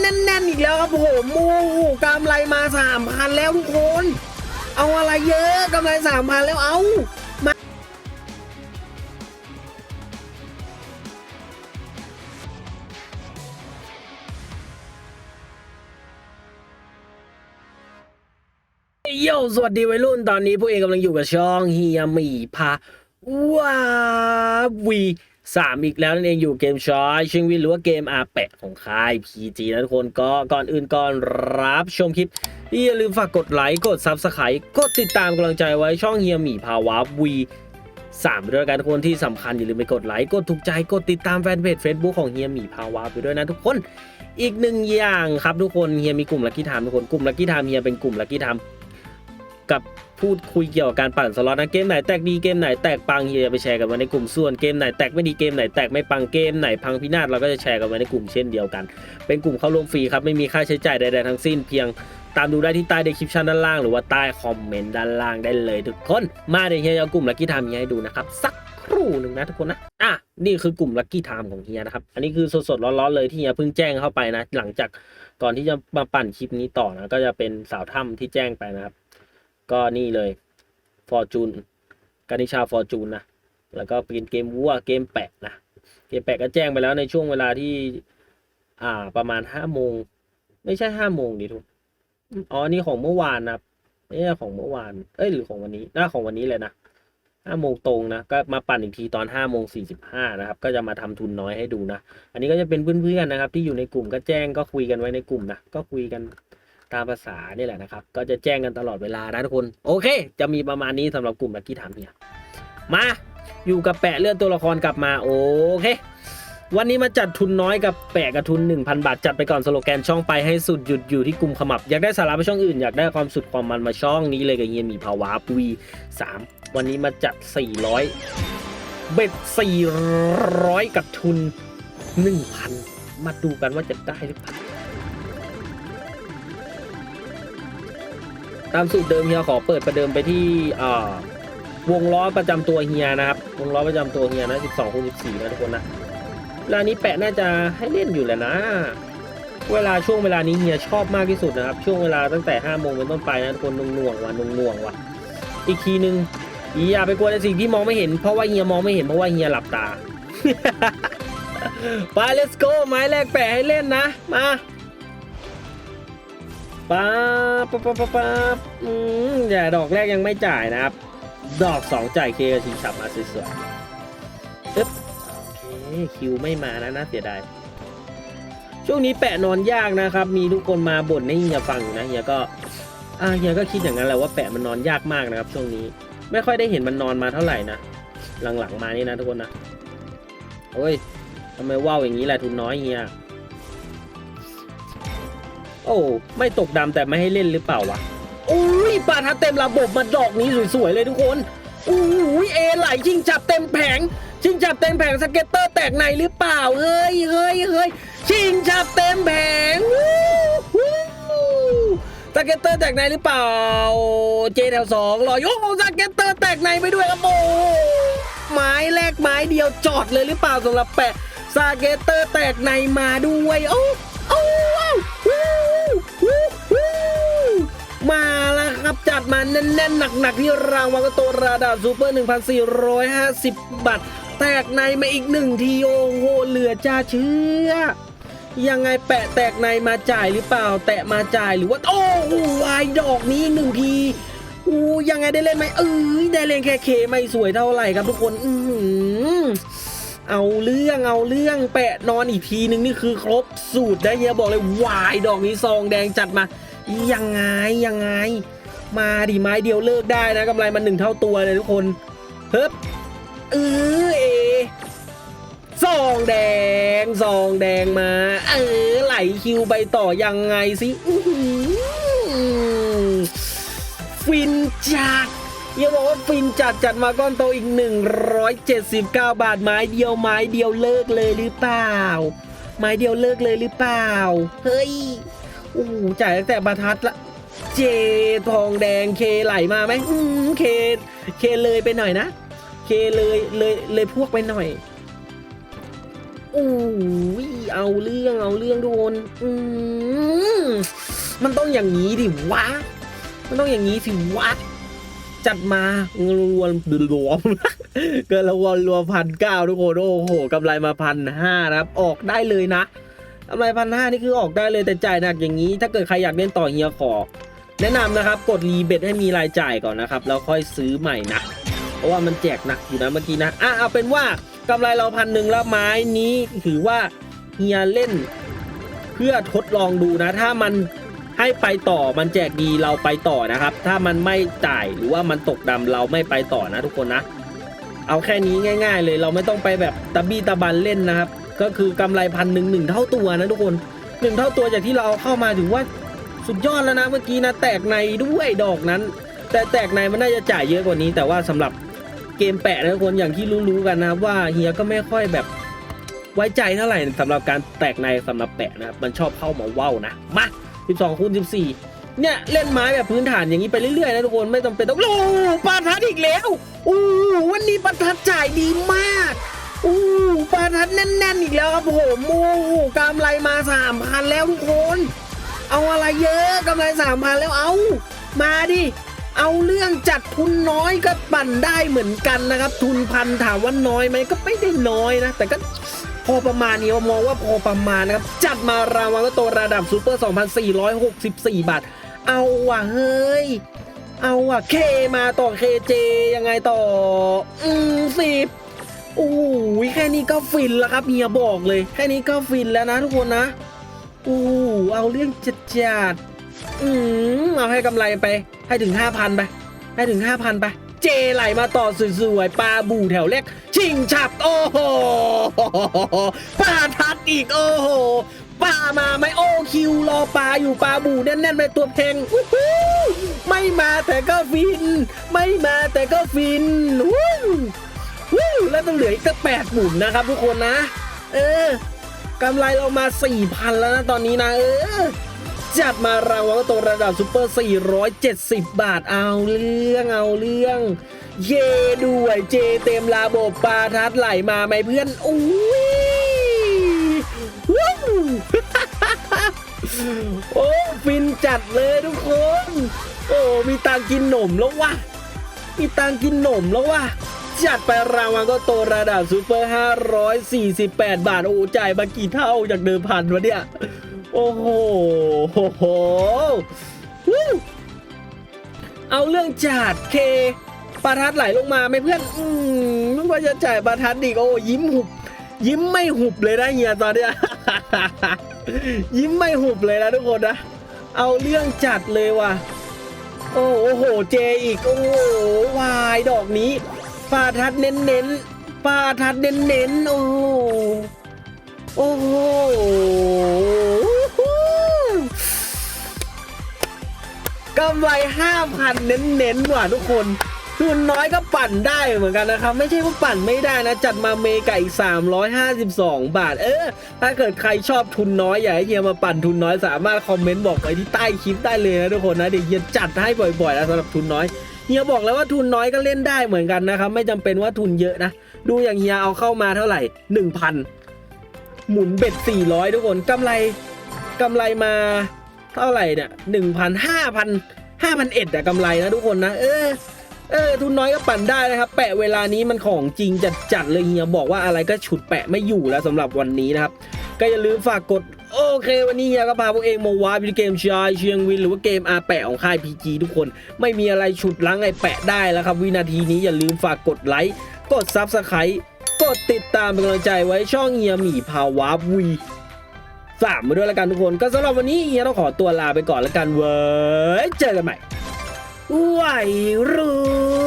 แน่นๆอีกแล้วครับผมโอ้โหกำไรมาสามพันแล้วทุกคน เอาอะไรเยอะกำไรสามพันแล้วเอามาโยสวัสดีวัยรุ่นตอนนี้พวกเองกำลังอยู่กับช่องเฮียหมีพาว้าวี สามอีกแล้วนั่นเองอยู่เกมชอยชิงวินหรือว่าเกมอาแปะของค่าย PG นะทุกคนก็ก่อนอื่นก่อนรับชมคลิป อย่าลืมฝากกดไลค์ กดซับสไครต์กดติดตามกำลังใจไว้ช่องเฮียหมีภาวะวีสามด้วยกันทุกคนที่สำคัญอย่าลืมไปกดไลค์ กดถูกใจกดติดตามแฟนเพจ Facebook ของเฮียหมีภาวะไปด้วยนะทุกคนอีกหนึ่งอย่างครับทุกคนเฮียมีกลุ่มลักกี้ไทม์ทุกคนกลุ่มลักกี้ไทม์เฮียเป็นกลุ่มลักกี้ไทม์กับ พูดคุยเกี่ยวกับการปั่นสล็อตนะเกมไหนแตกดีเกมไหนแตกปังเฮียจะไปแชร์กันไว้ในกลุ่มส่วนเกมไหนแตกไม่ดีเกมไหนแตกไม่ปังเกมไหนพังพินาศเราก็จะแชร์กันไว้ในกลุ่มเช่นเดียวกัน เป็นกลุ่มเข้าร่วมฟรีครับไม่มีค่าใช้จ่ายใดๆทั้งสิ้นเพียงตามดูได้ที่ใต้เดคริปชันด้านล่างหรือว่าใต้คอมเมนต์ด้านล่างได้เลยทุกคน มาเดี๋ยวเฮียจะเอากลุ่มลั c กี้ไทม์เฮียให้ดูนะครับสักครู่หนึ่งนะทุกคนนะ อะ นี่คือกลุ่มลั c กี้ไทม์ของเฮียนะครับ อันนี้คือสดๆร้อนๆเลยที่เฮียเพิ่งแจ้งเข้าไปนะ หลังจากก่อนที่จะมาปั่นคลิปนี้ต่อนะ ก็จะเป็นสาวถ้ำที่แจ้งไปนะครับ ก็นี่เลยฟอร์จูนกานิชาฟอร์จูนนะ แล้วก็เป็นเกมวัวเกมแปะนะ เกมแปะก็แจ้งไปแล้วในช่วงเวลาที่ อ่าประมาณห้าโมง ไม่ใช่ห้าโมงดิทุกอ๋อนี่ของเมื่อวานนะครับไม่ใช่ของเมื่อวาน เอ้ยหรือของวันนี้น่าของวันนี้เลยนะห้าโมงตรงนะ ก็มาปั่นอีกทีตอนห้าโมงสี่สิบห้านะครับ ก็จะมาทำทุนน้อยให้ดูนะ อันนี้ก็จะเป็นเพื่อนๆนะครับ ที่อยู่ในกลุ่มก็แจ้งก็คุยกันไว้ในกลุ่มนะ ก็คุยกัน ตามภาษานี่แหละนะครับ ก็จะแจ้งกันตลอดเวลานะทุกคน โอเค จะมีประมาณนี้สำหรับกลุ่มลักกี้ถามเนี่ยมาอยู่กับแปะเลื่อนตัวละครกลับมาโอเค วันนี้มาจัดทุนน้อยกับแปะกับทุน 1,000 บาท จัดไปก่อนสโลแกนช่องไปให้สุดหยุดอยู่ที่กลุ่มขมับ อยากได้สาระไปช่องอื่น อยากได้ความสุดความมันมาช่องนี้เลยกับเฮียมีภาวะวีสามวันนี้มาจัด 400 เบ็ด 400 กับทุน 1,000 มาดูกันว่าจะได้หรือเปล่า ตามสูตรเดิมเฮียขอเปิดประเดิมไปที่อ่าวงล้อประจำตัวเฮียนะครับ วงล้อประจำตัวเฮียนะ 12คูณ14นะทุกคนนะเวลานี้แปะน่าจะให้เล่นอยู่แหละนะ เวลาช่วงเวลานี้เฮียชอบมากที่สุดนะครับ ช่วงเวลาตั้งแต่5โมงเป็นต้นไปนะทุกคนนุ่งน่วงว่ะนุ่งน่วงว่ะ อีกทีนึงอย่าไปกลัวในสิ่งที่มองไม่เห็น เพราะว่าเฮียมองไม่เห็นเพราะว่าเฮียหลับตาไป let's go ไม้แรกแปะให้เล่นนะ มา ป๊าบป๊าบป๊าบป๊าบป๊าบอืมอย่าดอกแรกยังไม่จ่ายนะครับ ดอกสองจ่ายเคกับชิงฉับมาสวยๆปึ๊บคิวไม่มานะน่าเสียดายช่วงนี้แปะนอนยากนะครับ มีทุกคนมาบ่นให้เฮียฟังอยู่นะเฮียก็อ่าเฮียก็คิดอย่างนั้นแหละว่าแปะมันนอนยากมากนะครับ ช่วงนี้ไม่ค่อยได้เห็นมันนอนมาเท่าไหร่นะหลังๆมานี่นะทุกคนนะโอ้ยทำไมว่าวอย่างนี้แหละทุนน้อยเฮีย โอ้ไม่ตกดำแต่ไม่ให้เล่นหรือเปล่าวะอุ้ยปาทัดเต็มระบบมาดอกนี้สวยๆเลยทุกคนอุ้ยเอไหลชิงจับเต็มแผง ชิงจับเต็มแผงสเก็ตเตอร์แตกในหรือเปล่าเฮ้ยเฮ้ยเฮ้ยชิงจับเต็มแผงสเก็ตเตอร์แตกในหรือเปล่า เจแถวสองรอยโอ้สเก็ตเตอร์แตกในไปด้วยครับโอ้ไม้แรกไม้เดียวจอดเลยหรือเปล่าสำหรับแปะสเก็ตเตอร์แตกในมาด้วยโอ้ มาแล้วครับจัดมาแน่นๆหนักๆที่รางวัลกระโตราดาซูเปอร์ 1,450 บาท แตกในมาอีกหนึ่งทีโอ้โหเหลือจ้าเชื่อ ยังไงแปะแตกในมาจ่ายหรือเปล่า แตะมาจ่ายหรือว่า โอ้โหวายดอกนี้หนึ่งทีอู้ยังไงได้เล่นไหมเอ้ยได้เล่นแค่เคไม่สวยเท่าไหร่ครับทุกคน อืออเอาเรื่องเอาเรื่องแปะนอนอีกทีนึงนี่คือครบสูตรได้เฮียบอกเลย วายดอกนี้ซองแดงจัดมา ยังไงยังไง มาดิไม้เดียวเลิกได้นะกำไรมันหนึ่งเท่าตัวเลยทุกคนเฮ้บเออเอซองแดงซองแดงมา เออไหลคิวไปต่อยังไงสิฟินจัดอย่าบอกว่าฟินจัดจัดมาก้อนโตอีก 179 บาทไม้เดียวไม้เดียวเลิกเลยหรือเปล่า ไม้เดียวเลิกเลยหรือเปล่า เฮ้ย โอ้โหจ่ายตั้งแต่บรรทัดละเจทองแดงเคไหลมาไหมอืมเคเคเลยไปหน่อยนะเคเลยเลยเลยพวกไปหน่อยอู้ยเอาเรื่องเอาเรื่องทุกคนอืมมันต้องอย่างนี้ดิวะมันต้องอย่างนี้สิวะจัดมาเงินรวมรวมเกินรวัลรวมพันเก้าทุกคนโอ้โหกำไรมาพันห้านะครับ ออกได้เลยนะ กำไรพันห้านี่คือออกได้เลยแต่จ่ายหนักอย่างนี้ ถ้าเกิดใครอยากเล่นต่อเฮียขอ แนะนำนะครับกดรีเบทให้มีรายจ่ายก่อนนะครับแล้วค่อยซื้อใหม่นะ เพราะว่ามันแจกหนักอยู่นะเมื่อกี้นะอะเอาเป็นว่ากำไรเราพันหนึ่งแล้วไม้นี้ถือว่าเฮียเล่น เพื่อทดลองดูนะ ถ้ามันให้ไปต่อมันแจกดีเราไปต่อนะครับ ถ้ามันไม่จ่ายหรือว่ามันตกดำเราไม่ไปต่อนะทุกคนนะ เอาแค่นี้ง่าย ๆ เลยเราไม่ต้องไปแบบตะบี้ตะบันเล่นนะครับ ก็คือกำไรพันหนึ่งหนึ่งเท่าตัวนะทุกคนหนึ่งเท่าตัวจากที่เราเข้ามาถือว่าสุดยอดแล้วนะเมื่อกี้นะแตกในด้วยดอกนั้น แต่แตกในมันน่าจะจ่ายเยอะกว่านี้ แต่ว่าสำหรับเกมแปะนะทุกคนอย่างที่รู้ๆกันนะว่าเฮียก็ไม่ค่อยแบบไว้ใจเท่าไหร่สำหรับการแตกในสำหรับแปะนะมันชอบเข้ามาเว้านะมา12คูณ14 เนี่ยเล่นไม้แบบพื้นฐานอย่างนี้ไปเรื่อยๆนะทุกคนไม่จำเป็นต้องโอ้ปาทัดอีกแล้วอู้วันนี้ปาทัดจ่ายดีมาก ทัดแน่นๆอีกแล้วครับผมโอ้โหกำไรมาสามพันแล้วทุกคน เอาอะไรเยอะกำไรสามพันแล้วเอามาดิเอาเรื่องจัดทุนน้อยก็ปั่นได้เหมือนกันนะครับ ทุนพันถามว่าน้อยไหมก็ไม่ได้น้อยนะ แต่ก็พอประมาณนี้มองว่าพอประมาณนะครับ จัดมารางวัลก็ตัวระดับซูเปอร์ 2,464 บาท เอาว่ะเฮ้ย เอาว่ะเคมาต่อเคเจยังไงต่อ อืมสิบ โอ้ยแค่นี้ก็ฟินแล้วครับเฮียบอกเลย แค่นี้ก็ฟินแล้วนะทุกคนนะโอ้เอาเรื่องจัดจัดอืมเอาให้กำไรไป ให้ถึง5,000ไป ให้ถึง5,000ไป เจไหลมาต่อสวยๆปลาบูแถวเล็กชิงฉับ โอ้โหปลาทัดอีกโอ้โหปลามาไหมโอคิวรอปลาอยู่ปลาบูแน่นๆไปตัวเพงไม่มาแต่ก็ฟิน ไม่มาแต่ก็ฟินวู้ แล้วต้องเหลืออีกตั้งแปดหมุนนะครับทุกคนนะ เออกำไรเรามา4,000แล้วนะตอนนี้นะ เออ จัดมารางวัลตัวระดับซูเปอร์ 470 บาทเอาเรื่องเอาเรื่อง เย่ด้วยเจเต็มระบบปลาทัดไหลมาไหมเพื่อนอุ้ยวู้โอ้ฟินจัดเลยทุกคน โอ้มีตังกินหนมแล้ววะมีตังกินหนมแล้ววะ จัดไปรางวัลก็โตระดับซูเปอร์ 548 บาท โอ้จ่ายมากี่เท่าจากเดิมพันวะเนี่ย โอ้โหโหโหเอาเรื่องจัดเคปลาทัดไหลลงมาไหมเพื่อน อืมนึกว่าจะจ่ายปลาทัดอีกโอ้ยิ้มหุบ ยิ้มไม่หุบเลยนะเฮียตอนเนี้ยยิ้มไม่หุบเลยนะทุกคนนะ เอาเรื่องจัดเลยว่ะ โอ้โห เจอีก โอ้โหวายดอกนี้ ปลาทัดเน้นเน้นปลาทัดเน้นเน้นโอ้โหโอ้โหกำไรห้าพันเน้นเน้นว่ะทุกคนทุนน้อยก็ปั่นได้เหมือนกันนะครับ ไม่ใช่ว่าปั่นไม่ได้นะ จัดมาเมกะอีก 352 บาท เออ ถ้าเกิดใครชอบทุนน้อยอยากให้เฮียมาปั่นทุนน้อยสามารถคอมเมนต์บอกไว้ที่ใต้คลิปได้เลยนะทุกคนนะ เดี๋ยวเฮียจัดให้บ่อยๆนะสำหรับทุนน้อย เฮียบอกแล้วว่าทุนน้อยก็เล่นได้เหมือนกันนะครับ ไม่จำเป็นว่าทุนเยอะนะ ดูอย่างเฮียเอาเข้ามาเท่าไหร่ 1,000 หมุนเบ็ด 400 ทุกคนกำไรกำไรมาเท่าไหร่เนี่ย1,000 5,000 5,000เอ็ดอะกำไรนะทุกคนนะ เออเออทุนน้อยก็ปั่นได้นะครับ แปะเวลานี้มันของจริงจัดจัดเลยเฮียบอกว่าอะไรก็ฉุดแปะไม่อยู่แล้วสำหรับวันนี้นะครับ ก็อย่าลืมฝากกด โอเค วันนี้เฮียก็พาพวกเองมาวาร์ปเกมชายเชียงวิน หรือว่าเกมอาแปะของค่าย PG ทุกคน ไม่มีอะไรฉุดล้างไอ้แปะได้แล้วครับ วินาทีนี้อย่าลืมฝากกดไลค์กดซับสไครต์กดติดตามเป็นกำลังใจไว้ช่องเฮียหมีพาวาร์ปวีฝากมาด้วยแล้วกันทุกคน ก็สำหรับวันนี้เฮียต้องขอตัวลาไปก่อนแล้วกันเว้ยเจอกันใหม่วัยรุ่น